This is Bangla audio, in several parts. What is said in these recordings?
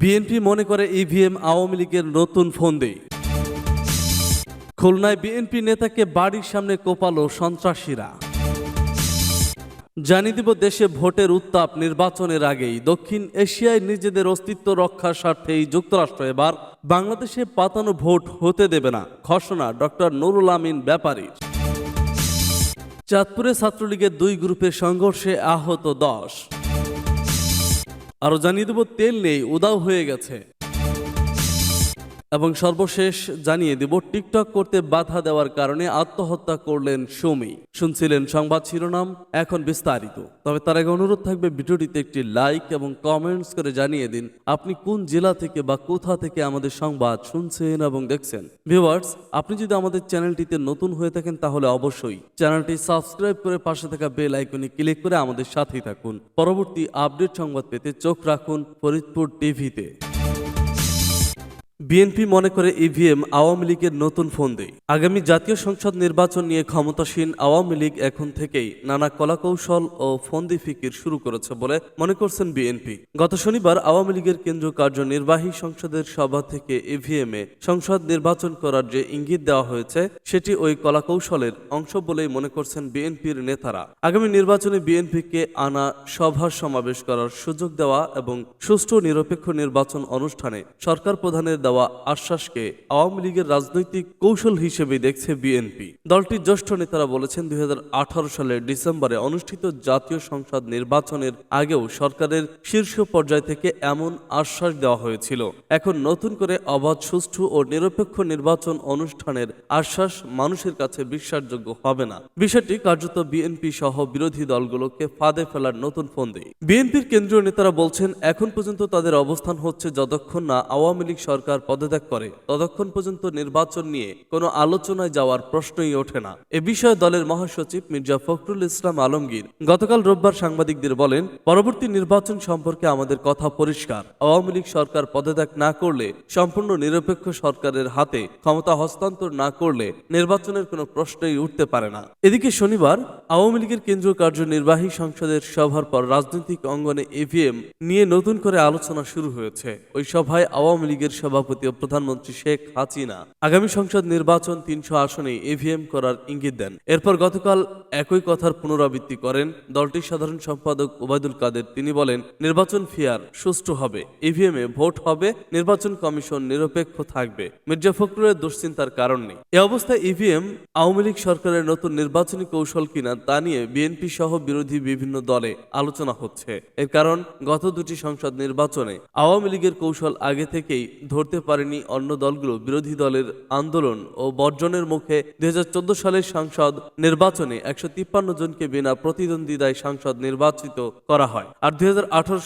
বিএনপি মনে করে ইভিএম আওয়ামী লীগের নতুন ফন্দি। খুলনায় বিএনপি নেতাকে বাড়ির সামনে কোপালো সন্ত্রাসীরা। জানিয়ে দিব দেশে ভোটের উত্তাপ নির্বাচনের আগেই। দক্ষিণ এশিয়ায় নিজেদের অস্তিত্ব রক্ষার স্বার্থেই যুক্তরাষ্ট্র এবার বাংলাদেশে পাতানো ভোট হতে দেবে না, ঘোষণা ডক্টর নুরুল আমিন ব্যাপারীর। চাঁদপুরে ছাত্রলীগের দুই গ্রুপের সংঘর্ষে আহত দশ। আরও জানিয়ে দেবো তেল নেই উদাও হয়ে গেছে। এবং সর্বশেষ জানিয়ে দেব, টিকটক করতে বাধা দেওয়ার কারণে আত্মহত্যা করলেন সুমি। শুনছিলেন সংবাদ শিরোনাম, এখন বিস্তারিত। তবে তার আগে অনুরোধ থাকবে, ভিডিওটিতে একটি লাইক এবং কমেন্টস করে জানিয়ে দিন, আপনি কোন জেলা থেকে বা কোথা থেকে আমাদের সংবাদ শুনছেন এবং দেখছেন। ভিউয়ার্স, আপনি যদি আমাদের চ্যানেলটিতে নতুন হয়ে থাকেন, তাহলে অবশ্যই চ্যানেলটি সাবস্ক্রাইব করে পাশে থাকা বেল আইকনে ক্লিক করে আমাদের সাথেই থাকুন। পরবর্তী আপডেট সংবাদ পেতে চোখ রাখুন ফরিদপুর টিভিতে। বিএনপি মনে করে ইভিএম আওয়ামী লীগের নতুন ফন্দি আগামী জাতীয় সংসদ নির্বাচন নিয়ে ক্ষমতাসীন আওয়ামী লীগ এখন থেকেই নানা কলাকৌশল ও ফন্দি ফিকির শুরু করেছে বলে মনে করছেন বিএনপি। গত শনিবার আওয়ামী লীগের কেন্দ্রীয় কার্যনির্বাহী সংসদের সভা থেকে ইভিএম এ সংসদ নির্বাচন করার যে ইঙ্গিত দেওয়া হয়েছে, সেটি ওই কলাকৌশলের অংশ বলেই মনে করছেন বিএনপির নেতারা। আগামী নির্বাচনে বিএনপিকে আনা সভা সমাবেশ করার সুযোগ দেওয়া এবং সুষ্ঠু নিরপেক্ষ নির্বাচন অনুষ্ঠানে সরকার প্রধানের দেওয়া আশ্বাসকে আওয়ামী লীগের রাজনৈতিক কৌশল হিসেবে দেখছে বিএনপি। দলটির জ্যেষ্ঠ নেতারা বলেছেন দুই সালের ডিসেম্বরে অনুষ্ঠিত জাতীয় সংসদ নির্বাচনের আগেও সরকারের শীর্ষ পর্যায় থেকে এমন আশ্বাস দেওয়া হয়েছিল। এখন নতুন করে অবাধ, সুষ্ঠু ও নিরপেক্ষ নির্বাচন অনুষ্ঠানের আশ্বাস মানুষের কাছে বিশ্বাসযোগ্য হবে না। বিষয়টি কার্যত বিএনপি সহ বিরোধী দলগুলোকে ফাঁদে ফেলার নতুন ফন্দি। বিএনপির কেন্দ্রীয় নেতারা বলছেন, এখন পর্যন্ত তাদের অবস্থান হচ্ছে যতক্ষণ না আওয়ামী লীগ সরকার পদত্যাগ করে। ততক্ষণ পর্যন্ত নির্বাচন নিয়ে কোনো আলোচনায় যাওয়ার প্রশ্নই ওঠে না। এ বিষয়ে দলের মহাসচিব মির্জা ফখরুল ইসলাম আলমগীর গতকাল রোববার সাংবাদিকদের বলেন, পরবর্তী নির্বাচন সম্পর্কে আমাদের কথা পরিষ্কার। আওয়ামী লীগ সরকার পদত্যাগ না করলে, সম্পূর্ণ নিরপেক্ষ সরকারের হাতে ক্ষমতা হস্তান্তর না করলে নির্বাচনের কোনো প্রশ্নই উঠতে পারে না। এদিকে শনিবার আওয়ামী লীগের কেন্দ্রীয় কার্যনির্বাহী সংসদের সভার পর রাজনৈতিক অঙ্গনে ইভিএম নিয়ে নতুন করে আলোচনা শুরু হয়েছে। ওই সভায় আওয়ামী লীগের সভাপতি ও প্রধানমন্ত্রী শেখ হাসিনা আগামী সংসদ নির্বাচন তিনশো আসনে ইভিএম করার ইঙ্গিত দেন। এরপর গতকাল একই কথার পুনরাবৃত্তি করেন দলটির সাধারণ সম্পাদক ওবায়দুল কাদের। তিনি বলেন, নির্বাচন ফিয়ার, সুষ্ঠু হবে। ইভিএম এ ভোট হবে, নির্বাচন কমিশন নিরপেক্ষ থাকবে। মির্জা ফখরুলের দুশ্চিন্তার কারণ নেই। এ অবস্থায় ইভিএম আওয়ামী লীগ সরকারের নতুন নির্বাচনী কৌশল কিনা তা নিয়ে বিএনপি সহ বিরোধী বিভিন্ন দলে আলোচনা হচ্ছে। এর কারণ, গত দুটি সংসদ নির্বাচনে আওয়ামী লীগের কৌশল আগে থেকেই ধরতে পারেনি অন্য দলগুলো। বিরোধী দলের আন্দোলন ও বর্জনের মুখে দুই সালের সংসদ নির্বাচনে একশো তিপ্পান্ন জনকে বিনা প্রতিদ্বন্দ্বিতায় সাংসদ নির্বাচিত করা হয়। আর দুই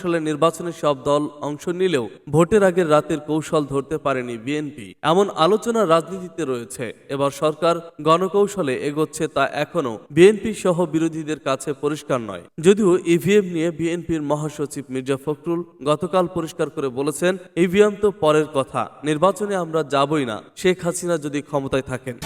সালের নির্বাচনে সব দল অংশ নিলেও ভোটের আগের রাতের কৌশল ধরতে পারেনি বিএনপি। এমন আলোচনা রাজনীতিতে রয়েছে। এবার সরকার গণকৌশলে এগোচ্ছে তা এখনও বিএনপি সহ বিরোধীদের কাছে পরিষ্কার নয়। যদিও ইভিএম নিয়ে বিএনপির মহাসচিব মির্জা ফখরুল গতকাল পরিষ্কার করে বলেছেন, ইভিএম তো পরের কথা। নির্বাচনে আমরা যাবই না। শেখ হাসিনা যদি ক্ষমতায় থাকেন।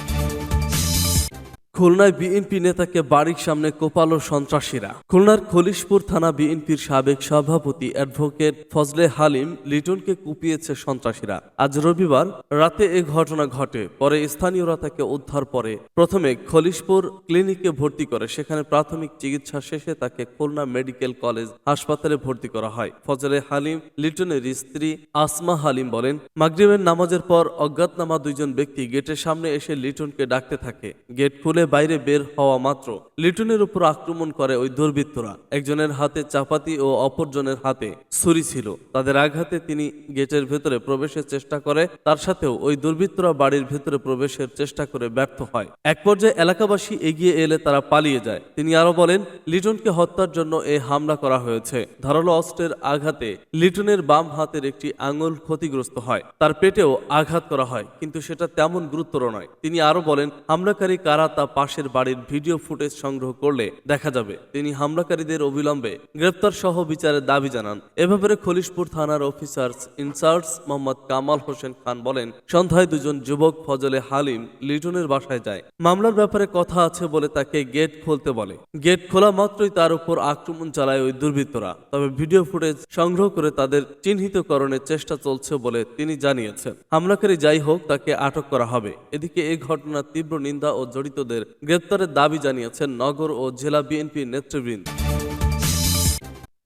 খুলনায় বিএনপি নেতাকে বাড়ির সামনে কোপালো সন্ত্রাসীরা। খুলনার খলিশপুর থানা বিএনপির সাবেক সভাপতি অ্যাডভোকেট ফজলে হালিম লিটনকে কুপিয়েছে সন্ত্রাসীরা। আজ রবিবার রাতে এ ঘটনা ঘটে, পরে স্থানীয়রা তাকে উদ্ধার পরে প্রথমে খলিশপুর ক্লিনিকে ভর্তি করে, সেখানে প্রাথমিক চিকিৎসা শেষে তাকে খুলনা মেডিকেল কলেজ হাসপাতালে ভর্তি করা হয়। ফজলে হালিম লিটনের স্ত্রী আসমা হালিম বলেন, মাগরিবের নামাজের পর অজ্ঞাতনামা দুইজন ব্যক্তি গেটের সামনে এসে লিটনকে ডাকতে থাকে। গেট খুলে বাইরে বের হওয়া মাত্র। লিটনের উপর আক্রমণ করে ওই দুর্বৃত্তরা। একজনের হাতে চাপাতি ও অপরজনের হাতে ছুরি ছিল। তাদের আঘাতে তিনি গেটের ভেতরে প্রবেশের চেষ্টা করে, তার সাথেও ওই দুর্বৃত্তরা বাড়ির ভেতরে প্রবেশের চেষ্টা করে ব্যর্থ হয়। এক পর্যায়ে এলাকাবাসী এগিয়ে এলে তারা পালিয়ে যায়। তিনি আরও বলেন, লিটনকে হত্যার জন্য এ হামলা করা হয়েছে। ধারালো অস্ত্রের আঘাতে লিটনের বাম হাতের একটি আঙুল ক্ষতিগ্রস্ত হয়। তার পেটেও আঘাত করা হয়, কিন্তু সেটা তেমন গুরুতর নয়। তিনি আরও বলেন, হামলাকারী কারা তা পাশের বাড়ির ভিডিও ফুটেজ সংগ্রহ করলে দেখা যাবে তিনি হামলাকারীদের অবিলম্বে গ্রেপ্তার সহ বিচারের দাবি জানান। এ ব্যাপারে খলিশপুর থানার officer in charge Mohammad Kamal Hossain Khan বলেন, সন্ধ্যায় দুজন যুবক ফজলে হালিম লিটনের বাসায় যায়। মামলার ব্যাপারে কথা আছে বলে তাকে গেট খুলতে বলে। গেট খোলা মাত্রই তার উপর আক্রমণ চালায় ওই দুর্বৃত্তরা। তবে ভিডিও ফুটেজ সংগ্রহ করে তাদের চিহ্নিতকরণের চেষ্টা চলছে বলে তিনি জানিয়েছেন। হামলাকারী যাই হোক, তাকে আটক করা হবে। এদিকে এই ঘটনার তীব্র নিন্দা ও জড়িতদের গ্রেপ্তারের দাবি জানিয়েছেন নগর ও জেলা বিএনপি নেতৃবৃন্দ।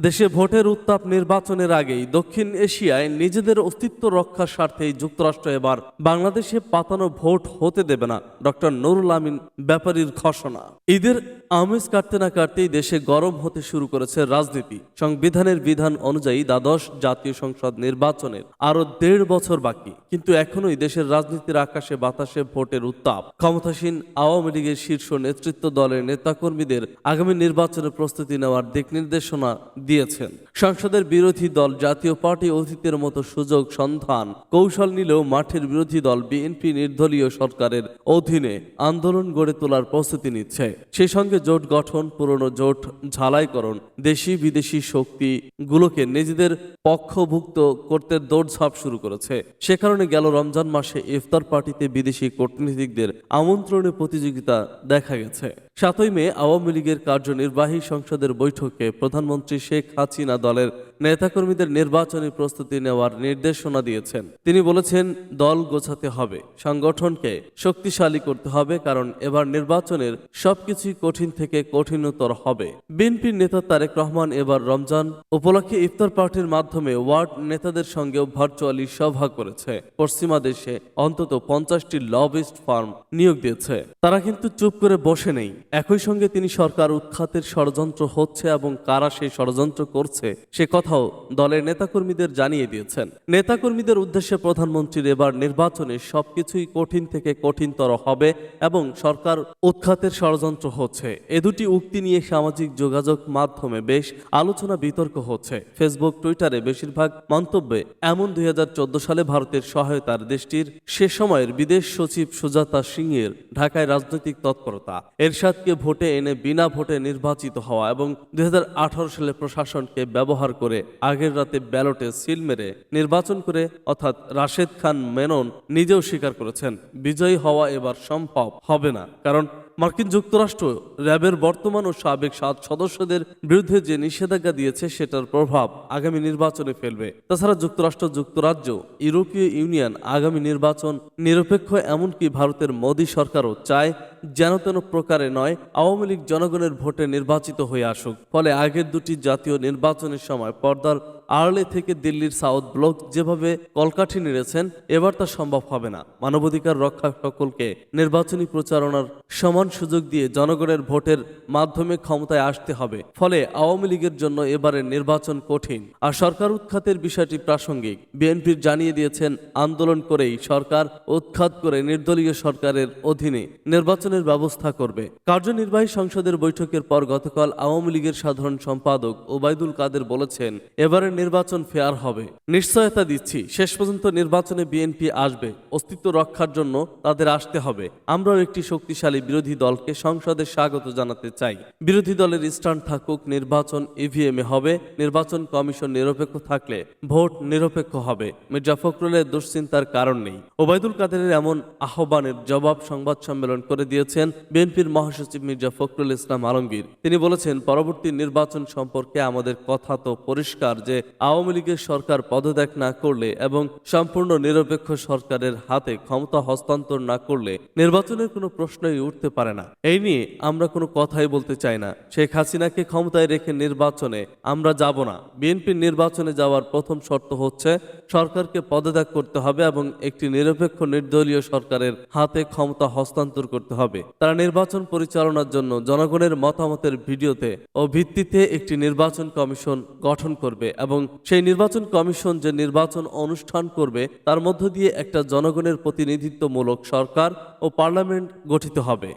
দেশে ভোটের উত্তাপ নির্বাচনের আগেই দক্ষিণ এশিয়ায় নিজেদের অস্তিত্ব রক্ষার স্বার্থেই যুক্তরাষ্ট্র এবার বাংলাদেশে পাতানো ভোট হতে দেবে না, ডক্টর নুরুল আমিন ব্যাপারীর ঘোষণা। ঈদের আমেজ কাটতে না কাটতেই দেশে গরম হতে শুরু করেছে রাজনীতি। সংবিধানের বিধান অনুযায়ী দ্বাদশ জাতীয় সংসদ নির্বাচনের আরও দেড় বছর বাকি, কিন্তু এখনোই দেশের রাজনীতির আকাশে বাতাসে ভোটের উত্তাপ। ক্ষমতাসীন আওয়ামী লীগের শীর্ষ নেতৃত্ব দলের নেতাকর্মীদের আগামী নির্বাচনের প্রস্তুতি নেওয়ার দিক নির্দেশনা দিয়েছেন। সংসদের বিরোধী দল জাতীয় পার্টি অতীতের মতো সুযোগ সন্ধান কৌশল নিলেও মাঠের বিরোধী দল বিএনপি নির্দলীয় সরকারের অধীনে আন্দোলন গড়ে তোলার প্রস্তুতি নিচ্ছে। সেই সঙ্গে জোট গঠন, পুরনো জোট ঝালাইকরণ, দেশি বিদেশি শক্তিগুলোকে নিজেদের পক্ষভুক্ত করতে দৌড়ঝাঁপ শুরু করেছে। সে কারণে গেল রমজান মাসে ইফতার পার্টিতে বিদেশি কূটনীতিকদের আমন্ত্রণে প্রতিযোগিতা দেখা গেছে। সাতই মে আওয়ামী লীগের কার্যনির্বাহী সংসদের বৈঠকে প্রধানমন্ত্রী শেখ হাসিনা দলের নেতাকর্মীদের নির্বাচনী প্রস্তুতি নেওয়ার নির্দেশনা দিয়েছেন। তিনি বলেছেন, দল গোছাতে হবে, সংগঠনকে শক্তিশালী করতে হবে, কারণ এবার নির্বাচনের সবকিছুই কঠিন থেকে কঠিনতর হবে। বিএনপির নেতা তারেক রহমান এবার রমজান উপলক্ষে ইফতার পার্টির মাধ্যমে ওয়ার্ড নেতাদের সঙ্গেও ভার্চুয়ালি সভা করেছে। পশ্চিমা দেশে অন্তত পঞ্চাশটি লবিস্ট ফার্ম নিয়োগ দিয়েছে। তারা কিন্তু চুপ করে বসে নেই। একই সঙ্গে তিনি সরকার উৎখাতের ষড়যন্ত্র হচ্ছে এবং কারা সেই ষড়যন্ত্র করছে, সে কথাও দলের নেতাকর্মীদের জানিয়ে দিয়েছেন। নেতাকর্মীদের উদ্দেশ্যে প্রধানমন্ত্রীর এবার নির্বাচনে সবকিছুই কঠিন থেকে কঠিনতর হবে এবং সরকার উৎখাতের ষড়যন্ত্র হচ্ছে। এ দুটি উক্তি নিয়ে সামাজিক যোগাযোগ মাধ্যমে বেশ আলোচনা বিতর্ক হচ্ছে। ফেসবুক, টুইটারে বেশিরভাগ মন্তব্যে এমন দুই হাজার চোদ্দ সালে ভারতের সহায়তার দেশটির সে সময়ের বিদেশ সচিব সুজাতা সিংয়ের ঢাকায় রাজনৈতিক তৎপরতা, এরশাদকে ভোটে এনে বিনা ভোটে নির্বাচিত হওয়া এবং দুই হাজার আঠারো সালে প্রশাসনকে ব্যবহার করে আগের রাতে ব্যালটে সিল মেরে নির্বাচন করে অর্থাৎ রাশেদ খান মেনন নিজেও স্বীকার করেছেন, বিজয়ী হওয়া এবার সম্ভব হবে না। কারণ মার্কিন যুক্তরাষ্ট্র র্যাবের বর্তমান ও সাবেক সাত সদস্যদের বিরুদ্ধে যে নিষেধাজ্ঞা দিয়েছে সেটার প্রভাব আগামী নির্বাচনে ফেলবে। তাছাড়া যুক্তরাষ্ট্র, যুক্তরাজ্য, ইউরোপীয় ইউনিয়ন আগামী নির্বাচন নিরপেক্ষ, এমনকি ভারতের মোদী সরকারও চায় যেন তেন প্রকারে নয়, আওয়ামী লীগ জনগণের ভোটে নির্বাচিত হয়ে আসুক। ফলে আগের দুটি জাতীয় নির্বাচনের সময় পর্দার আড়লে থেকে দিল্লির সাউথ ব্লক যেভাবে কলকাঠি নেড়েছেন, এবার তা সম্ভব হবে না। মানবাধিকার রক্ষা সকলকে নির্বাচনী প্রচারণার সমান সুযোগ দিয়ে জনগণের ভোটের মাধ্যমে ক্ষমতায় আসতে হবে। ফলে আওয়ামী লীগের জন্য এবারের নির্বাচন কঠিন। আর সরকার উৎখাতের বিষয়টি প্রাসঙ্গিক। বিএনপির জানিয়ে দিয়েছেন, আন্দোলন করেই সরকার উৎখাত করে নির্দলীয় সরকারের অধীনে নির্বাচনের ব্যবস্থা করবে। কার্যনির্বাহী সংসদের বৈঠকের পর গতকাল আওয়ামী লীগের সাধারণ সম্পাদক ওবায়দুল কাদের বলেছেন এবারের নির্বাচন ফেয়ার হবে। নিশ্চয়তা দিচ্ছি, শেষ পর্যন্ত নির্বাচনে বিএনপি আসবে, অস্তিত্ব রক্ষার জন্য তাদের আসতে হবে। আমরাও একটি শক্তিশালী বিরোধী দলকে সংসদে স্বাগত জানাতে চাই। বিরোধী দলের স্ট্যান্ড থাকুক, নির্বাচন ইভিএমে হবে। নির্বাচন কমিশন নিরপেক্ষ থাকলে ভোট নিরপেক্ষ হবে। মির্জা ফখরুলের দুশ্চিন্তার কারণ নেই। ওবায়দুল কাদেরের এমন আহ্বানের জবাব সংবাদ সম্মেলন করে দিয়েছেন বিএনপির মহাসচিব মির্জা ফখরুল ইসলাম আলমগীর। তিনি বলেছেন, পরবর্তী নির্বাচন সম্পর্কে আমাদের কথা তো পরিষ্কার যে আওয়ামী লীগের সরকার পদত্যাগ না করলে এবং সম্পূর্ণ নিরপেক্ষ সরকারের হাতে ক্ষমতা হস্তান্তর না করলে নির্বাচনের কোনো প্রশ্নই উঠতে পারে না। এই নিয়ে আমরা কোনো কথাই বলতে চাই না। শেখ হাসিনাকে ক্ষমতায় রেখে নির্বাচনে আমরা যাব না। বিএনপির নির্বাচনে যাওয়ার প্রথম শর্ত হচ্ছে সরকারকে পদত্যাগ করতে হবে এবং একটি নিরপেক্ষ নির্দলীয় সরকারের হাতে ক্ষমতা হস্তান্তর করতে হবে। তারা নির্বাচন পরিচালনার জন্য জনগণের মতামতের ভিডিওতে ও ভিত্তিতে একটি নির্বাচন কমিশন গঠন করবে এবং সেই নির্বাচন কমিশন যে নির্বাচন অনুষ্ঠান করবে, তার মধ্য দিয়ে একটা জনগণের প্রতিনিধিত্বমূলক সরকার ও পার্লামেন্ট গঠিত হবে।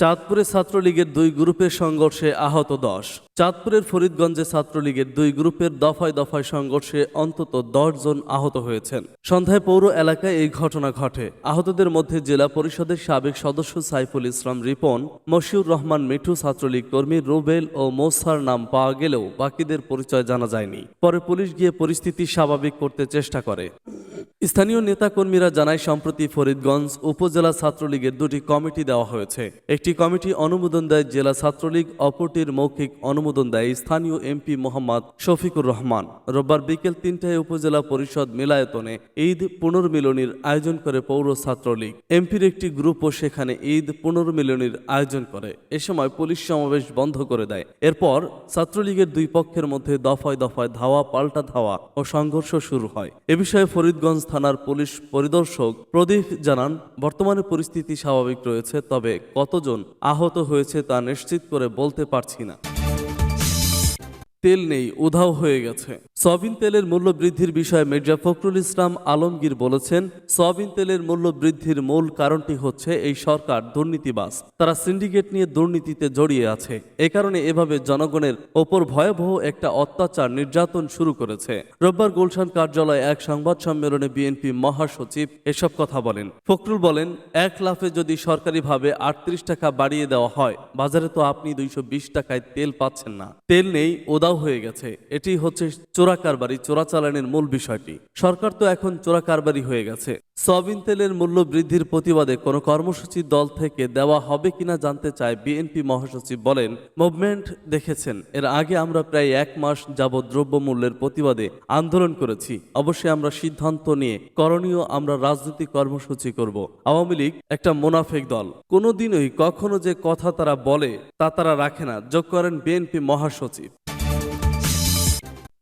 চাঁদপুরে ছাত্রলীগের দুই গ্রুপের সংঘর্ষে আহত দশ। চাঁদপুরের ফরিদগঞ্জে ছাত্রলীগের দুই গ্রুপের দফায় দফায় সংঘর্ষে অন্তত দশ জন আহত হয়েছেন। সন্ধ্যায় পৌর এলাকায় এই ঘটনা ঘটে। আহতদের মধ্যে জেলা পরিষদের সাবেক সদস্য সাইফুল ইসলাম রিপন, মশিউর রহমান মিঠু ছাত্রলীগ কর্মী রুবেল ও মোসার নাম পাওয়া গেলেও বাকিদের পরিচয় জানা যায়নি। পরে পুলিশ গিয়ে পরিস্থিতি স্বাভাবিক করতে চেষ্টা করে। স্থানীয় নেতাকর্মীরা জানায়, সম্প্রতি ফরিদগঞ্জ উপজেলা ছাত্রলীগের দুটি কমিটি দেওয়া হয়েছে। একটি কমিটি অনুমোদন দেয় জেলা ছাত্রলীগ, অপরটির মৌখিক অনুমোদন দেয় স্থানীয় এমপি মোহাম্মদ শফিকুর রহমান। রোববার বিকেল তিনটায় উপজেলা পরিষদ মিলায়তনে ঈদ পুনর্মিলনীর আয়োজন করে পৌর ছাত্রলীগ। এমপির একটি গ্রুপও সেখানে ঈদ পুনর্মিলনীর আয়োজন করে। এ সময় পুলিশ সমাবেশ বন্ধ করে দেয়। এরপর ছাত্রলীগের দুই পক্ষের মধ্যে দফায় দফায় ধাওয়া, পাল্টা ধাওয়া ও সংঘর্ষ শুরু হয়। এ বিষয়ে ফরিদগঞ্জ থানার পুলিশ পরিদর্শক প্রদীপ জানান, বর্তমানে পরিস্থিতি স্বাভাবিক রয়েছে, তবে কতজন আহত হয়েছে তা নিশ্চিত করে বলতে পারছি না। তেল নেই, উধাও হয়ে গেছে। সয়াবিন তেলের মূল্য বৃদ্ধির বিষয়ে মির্জা ফখরুল ইসলাম আলমগীর বলেছেন, সয়াবিন তেলের মূল্য বৃদ্ধির মূল কারণটি হচ্ছে এই সরকার দুর্নীতিবাজ। তারা সিন্ডিকেট নিয়ে দুর্নীতিতে জড়িয়ে আছে। এ কারণে এভাবে জনগণের ওপর ভয়াবহ একটা অত্যাচার নির্যাতন শুরু করেছে। রোববার গুলশান কার্যালয়ে এক সংবাদ সম্মেলনে বিএনপি মহাসচিব এসব কথা বলেন। ফখরুল বলেন, এক লাফে যদি সরকারিভাবে আটত্রিশ টাকা বাড়িয়ে দেওয়া হয়, বাজারে তো আপনি দুইশো বিশ টাকায় তেল পাচ্ছেন না। তেল নেই ওদাও হয়ে গেছে। এটি হচ্ছে চোরা কারবারি চোরাচালানের মূল বিষয়টি। সরকার তো এখন চোরা কারবারি হয়ে গেছে। সয়াবিন তেলের মূল্য বৃদ্ধির প্রতিবাদে কোনো কর্মসূচি দল থেকে দেওয়া হবে কিনা জানতে চায় বিএনপি মহাসচিব বলেন, মুভমেন্ট দেখেছেন। এর আগে আমরা প্রায় এক মাস যাবৎ দ্রব্যমূল্যের প্রতিবাদে আন্দোলন করেছি। অবশ্যই আমরা সিদ্ধান্ত নিয়ে করণীয় আমরা রাজনৈতিক কর্মসূচি করব। আওয়ামী লীগ একটা মোনাফেক দল। কোনোদিনই কখনো যে কথা তারা বলে তা তারা রাখে না। যোগ করেন বিএনপি মহাসচিব।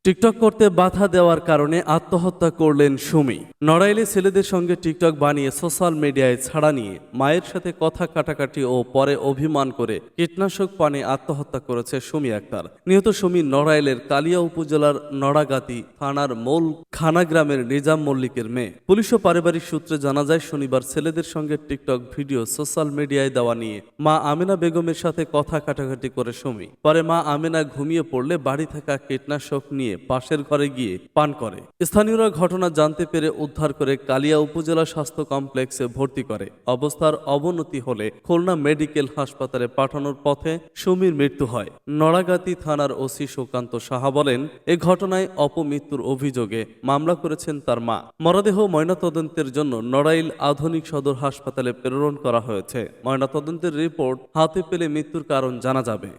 টিকটক করতে বাধা দেওয়ার কারণে আত্মহত্যা করলেন সুমি। নড়াইলে ছেলেদের সঙ্গে টিকটক বানিয়ে সোশ্যাল মিডিয়ায় ছাড়া নিয়ে মায়ের সাথে কথা কাটাকাটি ও পরে অভিমান করে কীটনাশক পানে আত্মহত্যা করেছে সুমি আক্তার। নিহত সুমি নড়াইলের কালিয়া উপজেলার নড়াগাতি থানার মূল খানা গ্রামের নিজাম মল্লিকের মেয়ে। পুলিশ ও পারিবারিক সূত্রে জানা যায়, শনিবার ছেলেদের সঙ্গে টিকটক ভিডিও সোশ্যাল মিডিয়ায় দেওয়া নিয়ে মা আমিনা বেগমের সাথে কথা কাটাকাটি করে সুমি। পরে মা আমিনা ঘুমিয়ে পড়লে বাড়ি থাকা কীটনাশক নিয়ে পাশের ঘরে গিয়ে পান করে। স্থানীয়রা ঘটনা জানতে পেরে উদ্ধার করে কালিয়া উপজেলা স্বাস্থ্য কমপ্লেক্সে ভর্তি করে। অবস্থার অবনতি হলে খুলনা মেডিকেল হাসপাতালে পাঠানোর পথে সুমির মৃত্যু হয়। নড়াগাতি থানার ওসি সুকান্ত সাহা বলেন, এ ঘটনায় অপমৃত্যুর অভিযোগে মামলা করেছেন তার মা। মরদেহ ময়নাতদন্তের জন্য নড়াইল আধুনিক সদর হাসপাতালে প্রেরণ করা হয়েছে। ময়নাতদন্তের রিপোর্ট হাতে পেলে মৃত্যুর কারণ জানা যাবে।